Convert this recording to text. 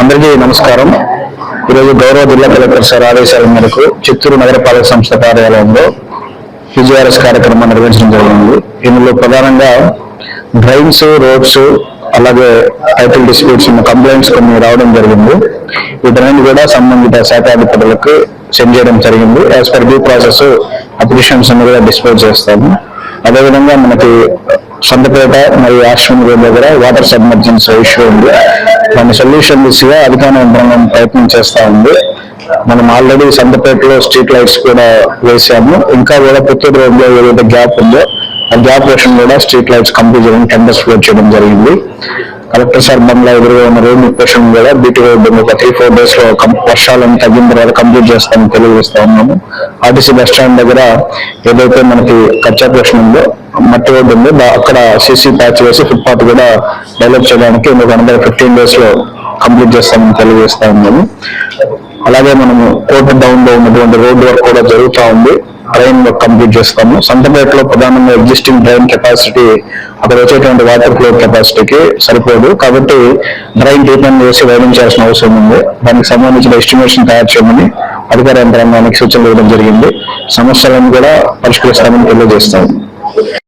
అందరికీ నమస్కారం. ఈరోజు గౌరవ జిల్లా కలెక్టర్ సార్ ఆదేశాల మేరకు చిత్తూరు నగరపాలక సంస్థ కార్యాలయంలో విజయఆర్ఎస్ కార్యక్రమం నిర్వహించడం జరిగింది. ఇందులో ప్రధానంగా డ్రైన్స్ రోడ్స్ అలాగే టైటిల్ డిస్ప్యూట్స్ ఉన్న కంప్లైంట్స్ కొన్ని రావడం జరిగింది. వీటన్నింటి కూడా సంబంధిత శాఖ అధికారులకు సెండ్ చేయడం జరిగింది. As per due process applications అన్ని కూడా డిస్పోజ్ చేస్తాము. అదేవిధంగా మనకి సంతపేట మరియు ఆశ్రమ దగ్గర వాటర్ సబ్మర్జెన్స్ ఇష్యూ ఉంది. దాని సొల్యూషన్ దిశగా అధికార యంత్రాంగం ప్రయత్నం చేస్తా ఉంది. మనం ఆల్రెడీ సంతపేటలో స్ట్రీట్ లైట్స్ కూడా వేసాము. ఇంకా కూడా పుత్తూరు రోడ్లో ఏదైతే గ్యాప్ ఉందో ఆ ఆపరేషన్ కూడా స్ట్రీట్ లైట్స్ కంప్లీట్ చేయడం టెండర్స్ ఫ్లోట్ చేయడం జరిగింది. కలెక్టర్ సార్ బంగ్లా ఎదురుగా ఉన్న రోడ్ ఇక్వేషన్ కూడా బీటీ రోడ్ ఒక త్రీ ఫోర్ డేస్లో వర్షాలను తగ్గిన తర్వాత కంప్లీట్ చేస్తామని తెలియజేస్తా ఉన్నాము. ఆర్టీసీ బస్ స్టాండ్ దగ్గర ఏదైతే మనకి కచ్చా పోర్షన్ ఉందో మట్టి రోడ్డు ఉందో అక్కడ సీసీ ప్యాచ్ వేసి ఫుట్పాత్ కూడా డెవలప్ చేయడానికి ఇంకొక అనదర్ ఫిఫ్టీన్ డేస్లో కంప్లీట్ చేస్తామని తెలియజేస్తా ఉన్నాము. అలాగే మనము కోర్టు డౌన్లో ఉన్నటువంటి రోడ్ వర్క్ కూడా జరుగుతూ ఉంది. డ్రైన్ వర్క్ కంప్లీట్ చేస్తాము. సంతపేటలో ప్రధానంగా ఎగ్జిస్టింగ్ డ్రైన్ కెపాసిటీ అక్కడ వచ్చేటువంటి వాటర్ ఫ్లో కెపాసిటీకి సరిపోదు. కాబట్టి డ్రైన్ ట్రీట్మెంట్ చేసి చేయాల్సిన అవసరం ఉంది. దానికి సంబంధించిన ఎస్టిమేషన్ తయారు చేయమని అధికార యంత్రాంగానికి సూచనలు ఇవ్వడం జరిగింది. సమస్యలను కూడా పరిష్కరిస్తామని తెలియజేస్తాము.